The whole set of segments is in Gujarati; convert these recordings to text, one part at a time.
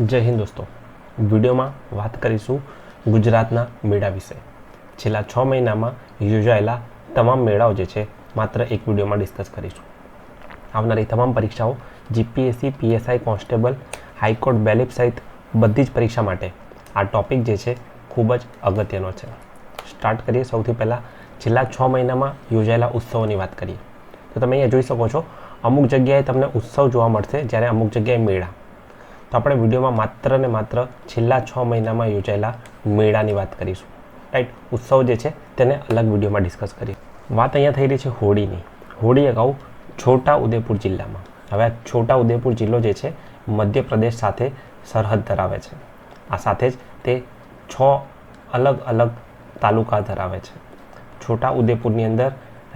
જય હિન્દ દોસ્તો. વિડીયોમાં વાત કરીશું ગુજરાતના મેળા વિશે. છેલ્લા છ મહિનામાં યોજાયેલા તમામ મેળાઓ જે છે, માત્ર એક વિડીયોમાં ડિસ્કસ કરીશું. આવનારી તમામ પરીક્ષાઓ GPSC PSI constable high court બેલિપ સહિત બધી જ પરીક્ષા માટે આ ટોપિક જે છે, ખૂબ જ અગત્યનો છે. સ્ટાર્ટ કરીએ સૌથી પહેલાં. છેલ્લા છ મહિનામાં યોજાયેલા ઉત્સવોની વાત કરીએ. તો તમે અહીંયા જોઈ શકો છો, અમુક જગ્યાએ તમને ઉત્સવ જોવા મળશે, જ્યારે અમુક જગ્યાએ મેળા. તો આપણે વિડીયોમાં માત્ર ને માત્ર છેલ્લા છ મહિનામાં યોજાયેલા મેળાની વાત કરીશું. રાઈટ ઉત્સવ જે છે તેને અલગ વિડીયોમાં ડિસ્કસ કરીએ. વાત અહીંયા થઈ રહી છે હોળીની. હોળી અગાઉ છોટા ઉદેપુર જિલ્લામાં. હવે આ છોટા ઉદેપુર જિલ્લો જે છે, મધ્યપ્રદેશ સાથે સરહદ ધરાવે છે. આ સાથે જ તે છ અલગ અલગ તાલુકા ધરાવે છે. છોટા ઉદેપુરની અંદર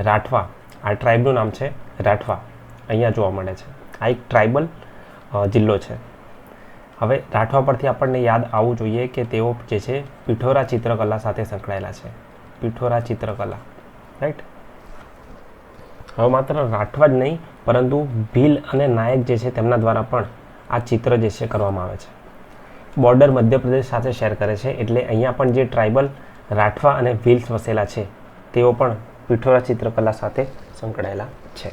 રાઠવા, આ ટ્રાઇબનું નામ છે રાઠવા. અહીંયા જોવા મળે છે. આ એક ટ્રાઇબલ જિલ્લો છે. હવે રાઠવા પરથી આપણને યાદ આવવું જોઈએ કે તેઓ જે છે, પિઠોરા ચિત્રકલા સાથે સંકળાયેલા છે. પિઠોરા ચિત્રકલા રાઈટ હવે માત્ર રાઠવા જ નહીં, પરંતુ ભીલ અને નાયક જે છે, તેમના દ્વારા પણ આ ચિત્ર જે છે, કરવામાં આવે છે. બોર્ડર મધ્યપ્રદેશ સાથે શેર કરે છે, એટલે અહીંયા પણ જે ટ્રાઇબલ રાઠવા અને ભીલ્સ વસેલા છે, તેઓ પણ પિઠોરા ચિત્રકલા સાથે સંકળાયેલા છે.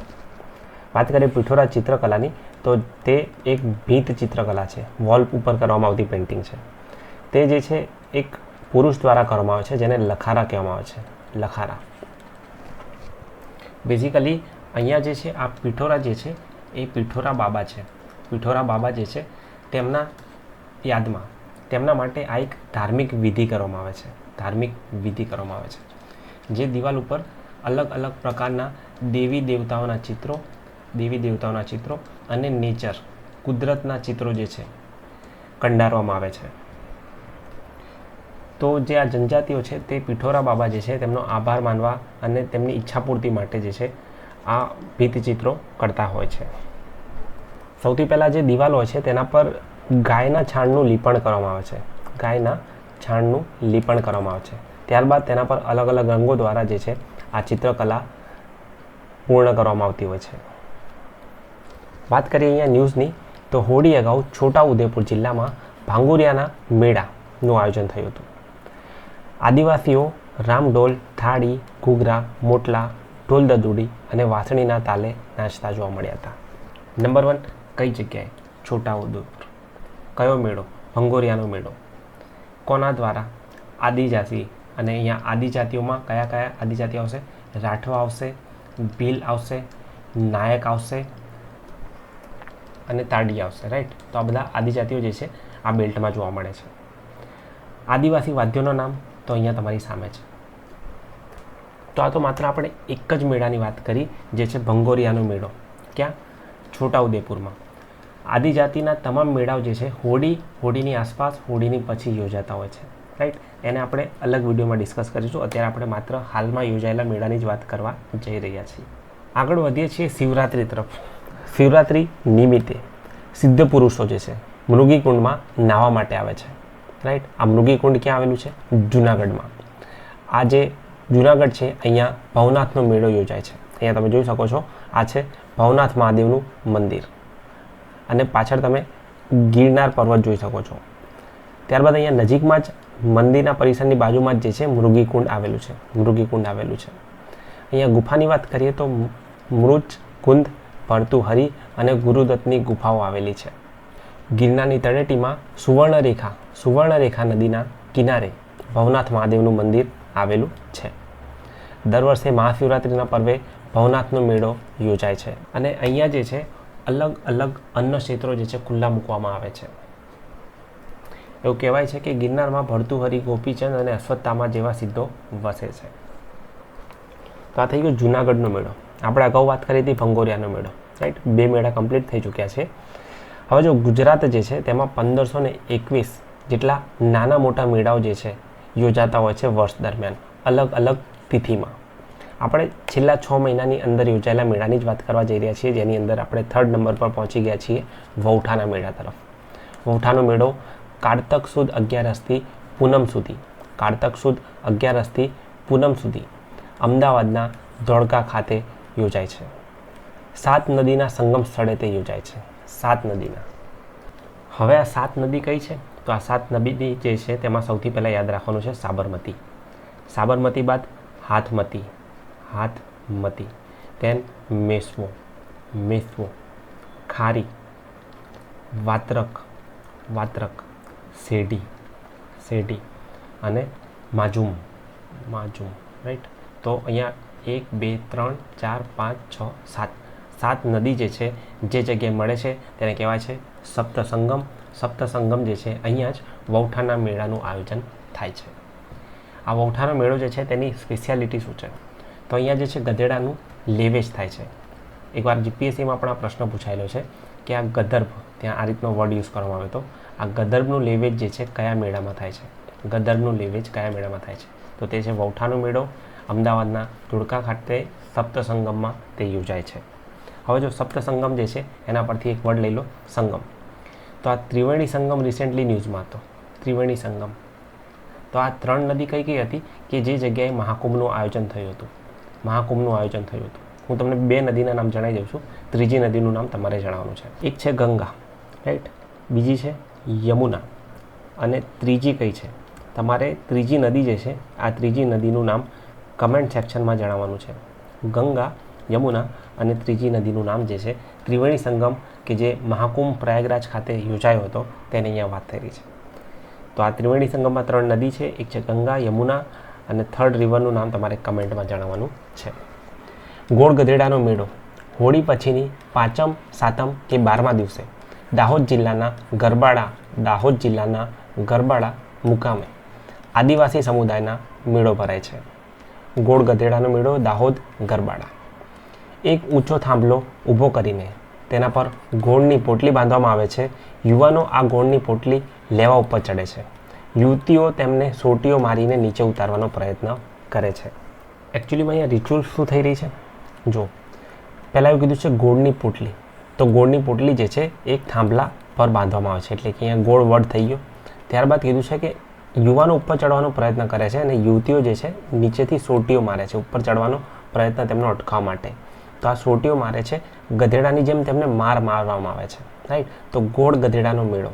વાત કરીએ પિઠોરા ચિત્રકલાની તો તે એક ભીત ચિત્રકલા છે. વોલ ઉપર કરવામાં આવતી પેઇન્ટિંગ છે. તે જે છે, એક પુરુષ દ્વારા કરવામાં આવે છે, જેને લખારા કહેવામાં આવે છે. લખારા. બેઝિકલી અહીંયા જે છે, આ પિઠોરા જે છે, એ પિઠોરા બાબા છે. પિઠોરા બાબા જે છે, તેમના યાદમાં, તેમના માટે આ એક ધાર્મિક વિધિ કરવામાં આવે છે. ધાર્મિક વિધિ કરવામાં આવે છે. જે દિવાલ ઉપર અલગ અલગ પ્રકારના દેવી દેવતાઓના ચિત્રો દેવી દેવતાઓના ચિત્રો અને નેચર કુદરતના ચિત્રો જે છે, કંડારવામાં આવે છે. તો જે આ જનજાતિઓ છે તે પિઠોરા બાબા જે છે તેમનો આભાર માનવા અને તેમની ઈચ્છાપૂર્તિ માટે જે છે આ ભીતચિત્રો કરતા હોય છે. સૌથી પહેલાં જે દિવાલ છે તેના પર ગાયના છાણનું લીપણ કરવામાં આવે છે. ગાયના છાણનું લીપણ કરવામાં આવે છે. ત્યારબાદ તેના પર અલગ અલગ રંગો દ્વારા જે છે આ ચિત્રકલા પૂર્ણ કરવામાં આવતી હોય છે. વાત કરીએ અહીંયા ન્યૂઝની, તો હોળી અગાઉ છોટા ઉદેપુર જિલ્લામાં ભાંગુરિયાના મેળાનું આયોજન થયું હતું. આદિવાસીઓ રામઢોલ, થાળી, ઘૂઘરા, મોટલા ઢોલ દદુડી અને વાસણીના તાલે નાચતા જોવા મળ્યા હતા. નંબર વન કઈ જગ્યાએ? છોટાઉદેપુર. કયો મેળો? ભંગોરિયાનો મેળો. કોના દ્વારા? આદિજાતિ અને અહીંયા આદિજાતિઓમાં કયા કયા આદિજાતિ આવશે? રાઠવા આવશે, ભીલ આવશે, નાયક આવશે અને તાડી આવશે રાઈટ તો આ બધા આદિજાતિઓ જે છે, આ બેલ્ટમાં જોવા મળે છે. આદિવાસી વાદ્યોનું નામ તો અહીંયા તમારી સામે છે. તો આ તો માત્ર આપણે એક જ મેળાની વાત કરી, જે છે ભંગોરિયાનો મેળો. ક્યાં? છોટાઉદેપુરમાં. આદિજાતિના તમામ મેળાઓ જે છે, હોળી, હોળીની આસપાસ, હોળીની પછી યોજાતા હોય છે રાઈટ એને આપણે અલગ વિડીયોમાં ડિસ્કસ કરીશું. અત્યારે આપણે માત્ર હાલમાં યોજાયેલા મેળાની જ વાત કરવા જઈ રહ્યા છીએ. આગળ વધીએ છીએ શિવરાત્રિ તરફ. શિવરાત્રિ નિમિત્તે સિદ્ધ પુરુષો જે છે, મૃગીકુંડમાં નાહવા માટે આવે છે. રાઈટ આ મૃગીકુંડ ક્યાં આવેલું છે? જુનાગઢમાં. આ જે જુનાગઢ છે, અહીંયા ભવનાથનો મેળો યોજાય છે. અહીંયા તમે જોઈ શકો છો, આ છે ભવનાથ મહાદેવનું મંદિર. અને પાછળ તમે ગિરનાર પર્વત જોઈ શકો છો. ત્યારબાદ અહીંયા નજીકમાં જ મંદિરના પરિસરની બાજુમાં જ જે છે, મૃગીકુંડ આવેલું છે. મૃગીકુંડ આવેલું છે. અહીંયા ગુફાની વાત કરીએ તો મૃચ કુંદ ભરતુહરી અને ગુરુદત્તની ગુફાઓ આવેલી છે. ગિરનારની તળેટીમાં સુવર્ણરેખા સુવર્ણરેખા નદીના કિનારે ભવનાથ મહાદેવનું મંદિર આવેલું છે. દર વર્ષે મહાશિવરાત્રિના પર્વે ભવનાથનો મેળો યોજાય છે અને અહીંયા જે છે, અલગ અલગ અન્ન ક્ષેત્રો જે છે, ખુલ્લા મૂકવામાં આવે છે. એવું કહેવાય છે કે ગિરનારમાં ભરતુહરિ ગોપીચંદ અને અશ્વત્થામા જેવા સિદ્ધો વસે છે. તો આ થઈ ગયો જુનાગઢનો મેળો. આપણે અગાઉ વાત કરી હતી ભંગોરિયાનો મેળો. રાઈટ બે મેળા કમ્પ્લીટ થઈ ચૂક્યા છે. હવે જો ગુજરાત જે છે, તેમાં પંદરસો ને એકવીસ જેટલા નાના મોટા મેળાઓ જે છે, યોજાતા હોય છે વર્ષ દરમિયાન, અલગ અલગ તિથિમાં. આપણે છેલ્લા છ મહિનાની અંદર યોજાયેલા મેળાની જ વાત કરવા જઈ રહ્યા છીએ, જેની અંદર આપણે થર્ડ નંબર પર પહોંચી ગયા છીએ, વૌઠાના મેળા તરફ. વૌઠાનો મેળો કારતક સુદ અગિયારસથી પૂનમ સુધી, કારતક સુદ અગિયારસથી પૂનમ સુધી, અમદાવાદના ધોળકા ખાતે યોજાય છે. સાત નદીના સંગમ સ્થળે તે યોજાય છે. સાત નદીના. હવે આ સાત નદી કઈ છે? તો આ સાત નદી જે છે તેમાં સૌથી પહેલાં યાદ રાખવાનું છે સાબરમતી. સાબરમતી બાદ હાથમતી. હાથમતી. તેન મેસવો. મેસવો. ખારી. વાત્રક. વાત્રક. શેઢી. શેઢી. અને માજુમ. માજુમ. રાઈટ તો અહીંયા એક, બે, ત્રણ, ચાર, પાંચ, છ, સાત. સાત નદી જે છે, જે જગ્યાએ મળે છે, તેને કહેવાય છે સપ્તસંગમ. સપ્તસંગમ જે છે, અહીંયા જ વૌઠાના મેળાનું આયોજન થાય છે. આ વૌઠાનો મેળો જે છે, તેની સ્પેશિયાલિટી શું છે? તો અહીંયા જે છે, ગધેડાનું લેવેજ થાય છે. એકવાર જીપીએસસીમાં પણ આ પ્રશ્ન પૂછાયેલો છે કે આ ગદર્ભ ત્યાં આ રીતનો વર્ડ યુઝ કરવામાં આવ્યો હતો આ ગદર્ભનું લેવેજ જે છે, કયા મેળામાં થાય છે? ગદર્ભનું લેવેજ કયા મેળામાં થાય છે? તો તે છે વૌઠાનો મેળો. અમદાવાદના ધોળકા ખાતે સપ્તસંગમમાં તે યોજાય છે. હવે જો સપ્તસંગમ જે છે, એના પરથી એક વર્ડ લઈ લો, સંગમ. તો આ ત્રિવેણી સંગમ રિસેન્ટલી ન્યૂઝમાં હતો. ત્રિવેણી સંગમ. તો આ ત્રણ નદી કઈ કઈ હતી કે જે જગ્યાએ મહાકુંભનું આયોજન થયું હતું? મહાકુંભનું આયોજન થયું હતું. હું તમને બે નદીના નામ જણાવી દઉં છું. ત્રીજી નદીનું નામ તમારે જણાવવાનું છે. એક છે ગંગા રાઈટ બીજી છે યમુના. અને ત્રીજી કઈ છે? તમારે ત્રીજી નદી જે છે, આ ત્રીજી નદીનું નામ કમેન્ટ સેક્શનમાં જણાવવાનું છે. ગંગા, યમુના અને ત્રીજી નદીનું નામ જે છે ત્રિવેણી સંગમ, કે જે મહાકુંભ પ્રયાગરાજ ખાતે યોજાયો હતો, તેની અહીંયા વાત થઈ છે. તો આ ત્રિવેણી સંગમમાં ત્રણ નદી છે, એક છે ગંગા, યમુના અને થર્ડ રિવરનું નામ તમારે કમેન્ટમાં જણાવવાનું છે. ગોળ ગધેડાનો મેળો, હોળી પછીની પાંચમ, સાતમ કે બારમા દિવસે દાહોદ જિલ્લાના ગરબાડા, દાહોદ જિલ્લાના ગરબાડા મુકામે આદિવાસી સમુદાયના મેળો ભરાય છે. ગોળ ગધેડાનો મેળો દાહોદ ગરબાડા. એક ઊંચો થાંભલો ઊભો કરીને તેના પર ગોળની પોટલી બાંધવામાં આવે છે. યુવાનો આ ગોળની પોટલી લેવા ઉપર ચડે છે. યુવતીઓ તેમને સોટીઓ મારીને નીચે ઉતારવાનો પ્રયત્ન કરે છે. એકચ્યુઅલીમાં અહીંયા રિચ્યુઅલ શું થઈ રહી છે? જો, પહેલાં એવું કીધું છે ગોળની પોટલી. તો ગોળની પોટલી જે છે એક થાંભલા પર બાંધવામાં આવે છે. એટલે કે અહીંયા ગોળ વડ થઈ ગયો. ત્યારબાદ કીધું છે કે યુવાનો ઉપર ચડવાનો પ્રયત્ન કરે છે અને યુવતીઓ જે છે નીચેથી સોટીઓ મારે છે, ઉપર ચડવાનો પ્રયત્ન તેમનો અટકાવવા માટે. તો આ સોટીઓ મારે છે. ગધેડાની જેમ તેમને માર મારવામાં આવે છે. રાઈટ તો ગોળ ગધેડાનો મેળો.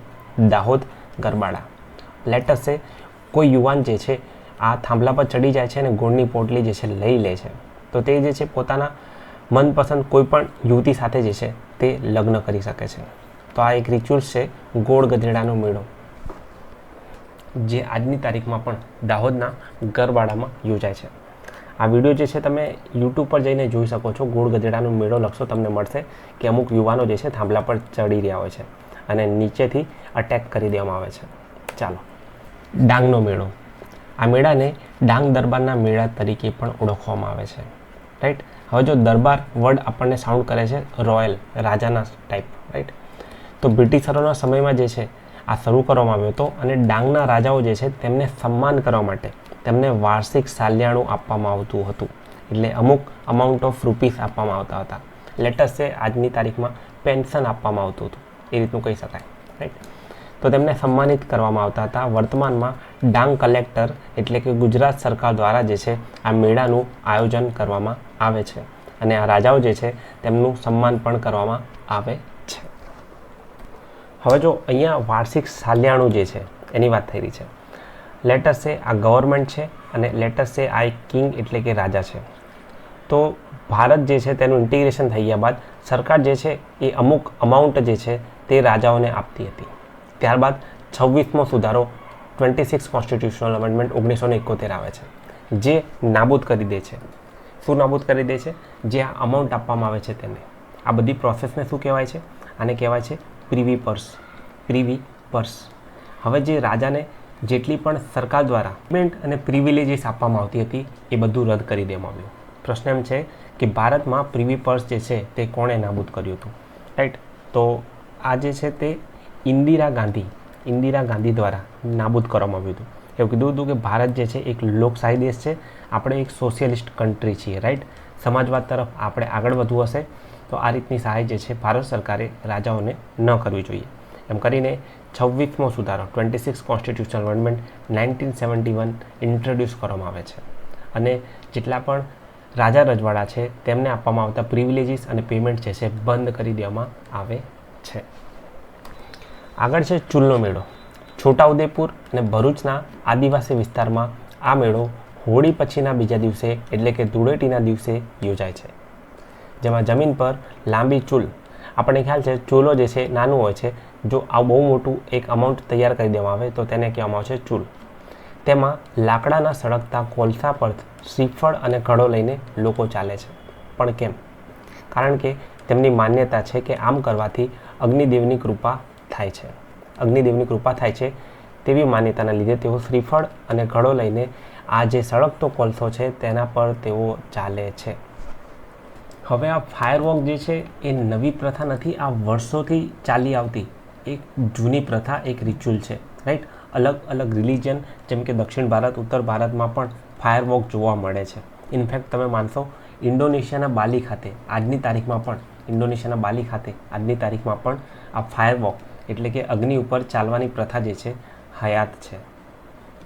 દાહોદ, ગરબાડા. લેટસે કોઈ યુવાન જે છે, આ થાંભલા પર ચડી જાય છે અને ગોળની પોટલી જે છે લઈ લે છે. તો તે જે છે પોતાના મનપસંદ કોઈપણ યુવતી સાથે જે છે તે લગ્ન કરી શકે છે. તો આ એક રિચ્યુઅલ્સ છે, ગોળ ગધેડાનો મેળો. જે આજની તારીખમાં પણ દાહોદના ગરબાડામાં યોજાય છે. આ વીડિયો જે છે તમે યુટ્યુબ પર જઈને જોઈ શકો છો. ગોળ ગધેડાનો મેળો લખશો તમને મળશે કે અમુક યુવાનો જે છે થાંભલા પર ચડી રહ્યા હોય છે અને નીચેથી અટેક કરી દેવામાં આવે છે. ચાલો. ડાંગનો મેળો. આ મેળાને ડાંગ દરબારના મેળા તરીકે પણ ઓળખવામાં આવે છે. રાઈટ હવે જો દરબાર વર્ડ આપણને સાઉન્ડ કરે છે રોયલ, રાજાના ટાઈપ રાઈટ તો બ્રિટિશરોના સમયમાં જે છે આ શરૂ કરવામાં આવ્યો હતો અને ડાંગના રાજાઓ જે છે તેમને સન્માન કરવા માટે તેમને વાર્ષિક સાલિયાણું આપવામાં આવતું હતું. એટલે અમુક અમાઉન્ટ ઓફ રૂપીસ આપવામાં આવતા હતા. લેટેસ્ટ છે આજની તારીખમાં પેન્શન આપવામાં આવતું હતું. એ રીતનું કહી શકાય રાઈટ તો તેમને સન્માનિત કરવામાં આવતા હતા. વર્તમાનમાં ડાંગ કલેક્ટર એટલે કે ગુજરાત સરકાર દ્વારા જે છે, આ મેળાનું આયોજન કરવામાં આવે છે. અને આ રાજાઓ જે છે, તેમનું સન્માન પણ કરવામાં આવે છે. હવે જો અહીંયા વાર્ષિક સાલિયાણું જે છે, એની વાત થઈ રહી છે. લેટસ સે આ ગવર્મેન્ટ છે અને લેટર સે આ એક કિંગ એટલે કે રાજા છે. તો ભારત જે છે તેનું ઇન્ટિગ્રેશન થઈ ગયા બાદ સરકાર જે છે એ અમુક અમાઉન્ટ જે છે તે રાજાઓને આપતી હતી. ત્યારબાદ છવ્વીસમો સુધારો ટ્વેન્ટી સિક્સ કોન્સ્ટિટ્યુશનલ અમેન્ડમેન્ટ ઓગણીસો ને એકોતેર આવે છે, જે નાબૂદ કરી દે છે. શું નાબૂદ કરી દે છે? જે આ અમાઉન્ટ આપવામાં આવે છે તેને. આ બધી પ્રોસેસને શું કહેવાય છે? આને કહેવાય છે પ્રીવી પર્સ પ્રીવી પર્સ હવે જે રાજાને જેટલી પણ સરકાર દ્વારા પેમેન્ટ અને પ્રિવિલેજીસ આપવામાં આવતી હતી, એ બધું રદ કરી દેવામાં આવ્યું. પ્રશ્ન એમ છે કે ભારતમાં પ્રીવી પર્સ જે છે, તે કોણે નાબૂદ કર્યું હતું? રાઈટ તો આ જે છે તે ઇન્દિરા ગાંધી ઇન્દિરા ગાંધી દ્વારા નાબૂદ કરવામાં આવ્યું હતું. એવું કીધું હતું કે ભારત જે છે, એક લોકશાહી દેશ છે. આપણે એક સોશિયલિસ્ટ કન્ટ્રી છીએ રાઈટ સમાજવાદ તરફ આપણે આગળ વધવું હશે. તો આ રીતની સહાય જે છે, ભારત સરકારે રાજાઓને ન કરવી જોઈએ. એમ કરીને છવ્વીસમો સુધારો twenty six constitutional amendment nineteen seventy one introduce કરવામાં આવે છે. અને જેટલા પણ રાજા રજવાડા છે, તેમને આપવામાં આવતા પ્રિવિલેજીસ અને પેમેન્ટ જે છે, બંધ કરી દેવામાં આવે છે. આગળ છે ચૂલનો મેળો. છોટાઉદેપુર અને ભરૂચના આદિવાસી વિસ્તારમાં આ મેળો હોળી પછીના બીજા દિવસે એટલે કે ધૂળેટીના દિવસે યોજાય છે. જેમાં જમીન પર લાંબી ચૂલ. આપણને ખ્યાલ છે, ચૂલો જે છે, નાનું હોય છે જો આ બહુ મોટું એક અમાઉન્ટ તૈયાર કરી દેવામાં આવે તો તેને કહેવામાં આવશે ચૂલ. તેમાં લાકડાના સળગતા કોલસા પર શ્રીફળ અને ઘડો લઈને લોકો ચાલે છે. પણ કેમ? કારણ કે તેમની માન્યતા છે કે આમ કરવાથી અગ્નિદેવની કૃપા થાય છે. અગ્નિદેવની કૃપા થાય છે તેવી માન્યતાના લીધે તેઓ શ્રીફળ અને ઘડો લઈને આ જે સળગતો કોલસો છે તેના પર તેઓ ચાલે છે. હવે આ ફાયરવોક જે છે એ નવી પ્રથા નથી, આ વર્ષોથી ચાલી આવતી એક જૂની પ્રથા, એક રિચ્યુઅલ છે રાઈટ અલગ અલગ રિલિજન જેમ કે દક્ષિણ ભારત, ઉત્તર ભારતમાં પણ ફાયરવોક જોવા મળે છે. ઇનફેક્ટ તમે માનશો, ઇન્ડોનેશિયાના બાલી ખાતે, આજની તારીખમાં પણ, ઇન્ડોનેશિયાના બાલી ખાતે, આજની તારીખમાં પણ આ ફાયર વોક એટલે કે અગ્નિ ઉપર ચાલવાની પ્રથા જે છે, હયાત છે.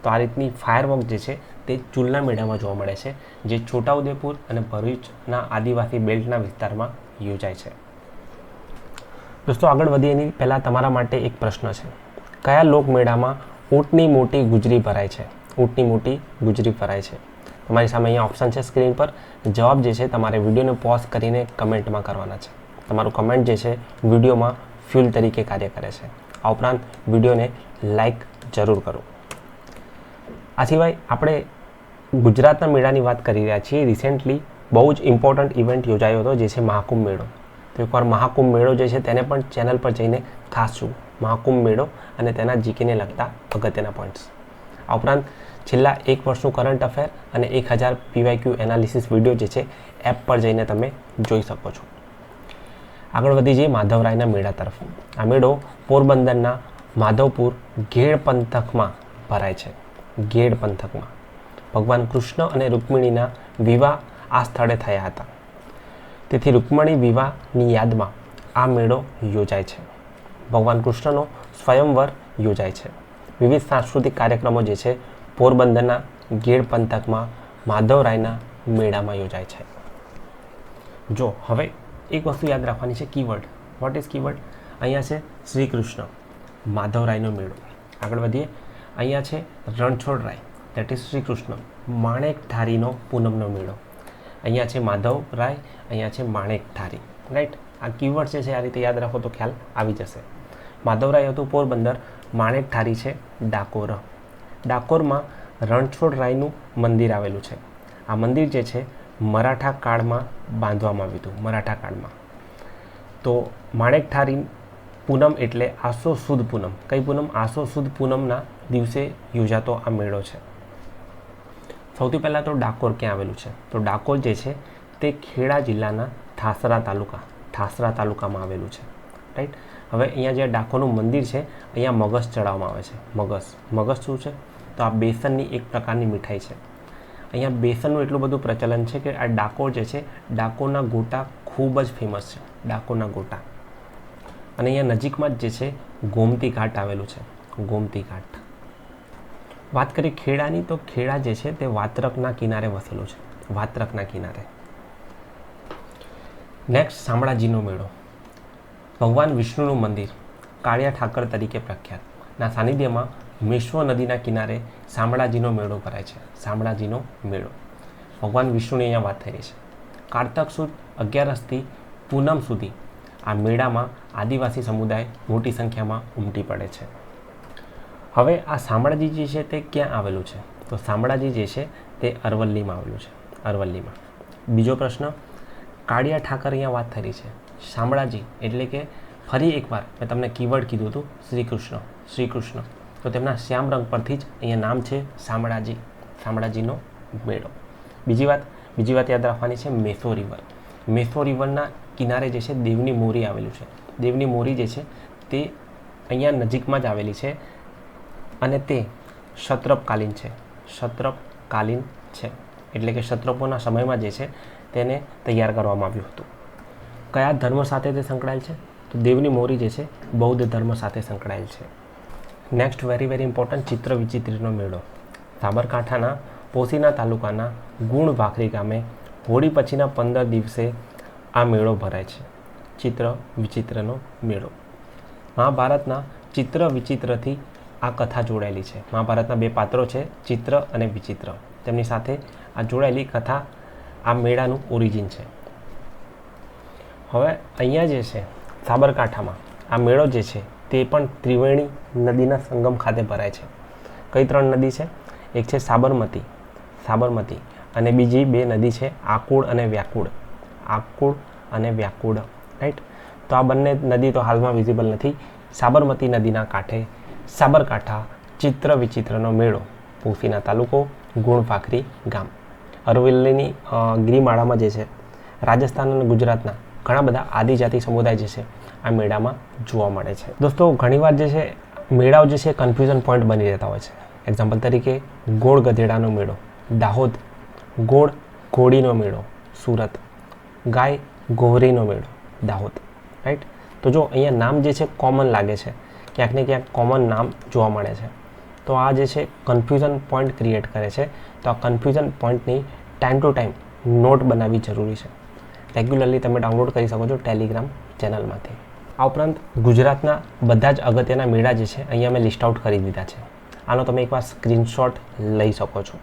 તો આ રીતની ફાયરવોક જે છે, તે ચૂલના મેળામાં જોવા મળે છે, જે છોટાઉદેપુર અને ભરૂચના આદિવાસી બેલ્ટના વિસ્તારમાં યોજાય છે. દોસ્તો, આગળ વધીએ એની. પહેલાં તમારા માટે એક પ્રશ્ન છે. કયા લોકમેળામાં ઊંટની મોટી ગુજરી ભરાય છે? ઊંટની મોટી ગુજરી ભરાય છે. તમારી સામે અહીંયા ઓપ્શન છે સ્ક્રીન પર. જવાબ જે છે, તમારે વિડીયોને પોઝ કરીને કમેન્ટમાં કરવાના છે. તમારું કમેન્ટ જે છે, વિડીયોમાં ફ્યુલ તરીકે કાર્ય કરે છે. આ ઉપરાંત વિડીયોને લાઇક જરૂર કરો. આ સિવાય આપણે ગુજરાતના મેળાની વાત કરી રહ્યા છીએ. રિસેન્ટલી બહુ જ ઇમ્પોર્ટન્ટ ઇવેન્ટ યોજાયો હતો, જે છે મહાકુંભ મેળો. તો એકવાર મહાકુંભ મેળો જે છે તેને પણ ચેનલ પર જઈને ખાસ જુઓ મહાકુંભ મેળો અને તેના જીકેને લગતા અગત્યના પોઈન્ટ્સ આ ઉપરાંત છેલ્લા એક વર્ષનું કરંટ અફેર અને એક હજાર પીવાયક્યુ એનાલિસિસ વીડિયો જે છે એપ પર જઈને તમે જોઈ શકો છો. આગળ વધી જઈએ માધવરાયના મેળા તરફ. આ મેળો પોરબંદરના માધવપુર ઘેડ પંથકમાં ભરાય છે. ઘેડ પંથકમાં. ભગવાન કૃષ્ણ અને રૂકમિણીના વિવાહ આ સ્થળે થયા હતા. તેથી રૂકમણી વિવાહની યાદમાં આ મેળો યોજાય છે. ભગવાન કૃષ્ણનો સ્વયંવર યોજાય છે. વિવિધ સાંસ્કૃતિક કાર્યક્રમો જે છે, પોરબંદરના ગેડ પંથકમાં માધવરાયના મેળામાં યોજાય છે. જો, હવે એક વસ્તુ યાદ રાખવાની છે કીવર્ડ વોટ ઇઝ કીવર્ડ અહીંયા છે શ્રી કૃષ્ણ માધવરાયનો મેળો. આગળ વધીએ. અહીંયા છે રણછોડરાય દેટ ઇઝ શ્રી કૃષ્ણ માણેકધારીનો પૂનમનો મેળો. અહીંયા છે માધવરાય અહીંયા છે માણેક ધારી. રાઈટ આ કીવર્ડ છે આ રીતે યાદ રાખો તો ખ્યાલ આવી જશે. માધવરાય હતું પોરબંદર, માણેક ધારી છે ડાકોર. ડાકોરમાં રણછોડ રાયનું મંદિર આવેલું છે. આ મંદિર જે છે, મરાઠા કાળમાં બાંધવામાં આવ્યું હતું, મરાઠા કાળમાં. તો માણેક ઠારી પૂનમ એટલે આસો સુદ પૂનમ. કઈ પૂનમ? આસો સુદ પૂનમના દિવસે યોજાતો આ મેળો છે. સૌથી પહેલાં તો ડાકોર ક્યાં આવેલું છે? તો ડાકોર જે છે, તે ખેડા જિલ્લાના ઠાસરા તાલુકા ઠાસરા તાલુકામાં આવેલું છે. રાઈટ હવે અહીંયા જે ડાકોરનું મંદિર છે, અહીંયા મગસ ચડાવવામાં આવે છે. મગસ. મગસ શું છે? તો આ બેસનની એક પ્રકારની મીઠાઈ છે. અહીંયા બેસનનું એટલું બધું પ્રચલન છે કે આ ડાકોર જે છે, ડાકોરના ગોટા ખૂબ જ ફેમસ છે. ડાકોરના ગોટા. અને અહીંયા નજીકમાં જ જે છે, ગોમતી ઘાટ આવેલું છે. ગોમતી ઘાટ. વાત કરીએ ખેડાની, તો ખેડા જે છે તે વાત્રકના કિનારે વસેલું છે. વાત્રકના કિનારે. નેક્સ્ટ શામળાજીનો મેળો. ભગવાન વિષ્ણુનું મંદિર, કાળિયા ઠાકર તરીકે પ્રખ્યાત. ના, સાનિધ્યમાં મેશ્વ નદીના કિનારે શામળાજીનો મેળો ભરાય છે. શામળાજીનો મેળો. ભગવાન વિષ્ણુની અહીંયા વાત થઈ રહી છે. કારતક સુદ અગિયારસથી પૂનમ સુધી આ મેળામાં આદિવાસી સમુદાય મોટી સંખ્યામાં ઉમટી પડે છે. હવે આ શામળાજી જે છે તે ક્યાં આવેલું છે? તો શામળાજી જે છે તે અરવલ્લીમાં આવેલું છે, અરવલ્લીમાં. બીજો પ્રશ્ન, કાળિયા ઠાકર અહીંયા વાત રહી છે. શામળાજી એટલે કે ફરી એકવાર મેં તમને કીવર્ડ કીધું હતું શ્રી કૃષ્ણ શ્રી તો તેમના શ્યામ રંગ પરથી જ અહીંયા નામ છે શામળાજી શામળાજીનો મેળો બીજી વાત બીજી વાત યાદ રાખવાની છે મેસો રિવર. મેસો રિવરના કિનારે જે છે દેવની મોરી આવેલું છે. દેવની મોરી જે છે તે અહીંયા નજીકમાં જ આવેલી છે અને તે ક્ષત્રપકાલીન છે. ક્ષત્રપકાલીન છે. એટલે કે ક્ષત્રપોના સમયમાં જે છે તેને તૈયાર કરવામાં આવ્યું હતું. કયા ધર્મ સાથે તે સંકળાયેલ છે? તો દેવની મોરી જે છે, બૌદ્ધ ધર્મ સાથે સંકળાયેલ છે. નેક્સ્ટ વેરી વેરી ઇમ્પોર્ટન્ટ ચિત્ર વિચિત્રનો મેળો. સાબરકાંઠાના પોસીના તાલુકાના ગુણ ભાખરી ગામે હોળી પછીના પંદર દિવસે આ મેળો ભરાય છે. ચિત્ર વિચિત્રનો મેળો. મહાભારતના ચિત્ર વિચિત્રથી આ કથા જોડાયેલી છે. મહાભારતના બે પાત્રો છે, ચિત્ર અને વિચિત્ર. તેમની સાથે આ જોડાયેલી કથા આ મેળાનું ઓરિજિન છે. હવે અહીંયા જે છે, સાબરકાંઠામાં આ મેળો જે છે, તે પણ ત્રિવેણી નદીના સંગમ ખાતે ભરાય છે. કઈ ત્રણ નદી છે? એક છે સાબરમતી સાબરમતી અને બીજી બે નદી છે, આકુળ અને વ્યાકુળ. આકુળ અને વ્યાકુળ રાઈટ તો આ બંને નદી તો હાલમાં વિઝિબલ નથી. સાબરમતી નદીના કાંઠે સાબરકાંઠા ચિત્ર વિચિત્રનો મેળો પૂફીના તાલુકો ગુણપાખરી ગામ. અરવલ્લીની ગિરિમાળામાં જે છે, રાજસ્થાન અને ગુજરાતના ઘણા બધા આદિજાતિ સમુદાય જે છે, આ મેળામાં જોવા મળે છે. દોસ્તો, ઘણીવાર જે છે, મેળાઓ જે છે કન્ફ્યુઝન પોઈન્ટ બની રહેતા હોય છે. એક્ઝામ્પલ તરીકે, ગોળ ગધેડાનો મેળો, દાહોદ, ગોળ ઘોડીનો મેળો, સુરત, ગાય ગોહરીનો મેળો, દાહોદ રાઈટ તો જો અહીંયા નામ જે છે કોમન લાગે છે ક્યાંક ને ક્યાંક કોમન નામ જોવા મળે છે. તો આ જે છે કન્ફ્યુઝન પોઈન્ટ ક્રિએટ કરે છે. તો આ કન્ફ્યુઝન પોઈન્ટની ટાઈમ ટુ ટાઈમ નોટ બનાવવી જરૂરી છે. રેગ્યુલરલી તમે ડાઉનલોડ કરી શકો છો ટેલિગ્રામ ચેનલમાંથી આ ઉપરાંત ગુજરાતના બધા જ અગત્યના મેળા જે છે, અહીંયા મેં લિસ્ટ આઉટ કરી દીધા છે. આનો તમે એકવાર સ્ક્રીનશોટ લઈ શકો છો.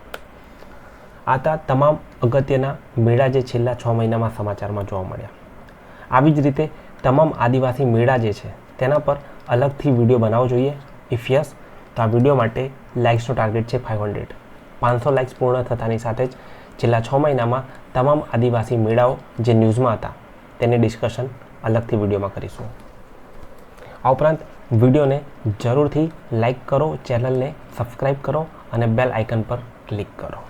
આતા તમામ અગત્યના મેળા જે છેલ્લા છ મહિનામાં સમાચારમાં જોવા મળ્યા. આવી જ રીતે તમામ આદિવાસી મેળા જે છે, તેના પર અલગથી વીડિયો બનાવવો જોઈએ. ઇફ યસ તો આ વીડિયો માટે લાઇક્સનો ટાર્ગેટ છે ફાઇવ હંડ્રેડ પાંચસો લાઇક્સ પૂર્ણ થતાની સાથે જ છેલ્લા છ મહિનામાં તમામ આદિવાસી મેળાઓ જે ન્યૂઝમાં હતા, તેની ડિસ્કશન અલગથી વિડીયોમાં કરીશું. આ ઉપરાંત વિડીયોને જરૂરથી લાઇક કરો, ચેનલને સબસ્ક્રાઈબ કરો અને બેલ આઇકન પર ક્લિક કરો.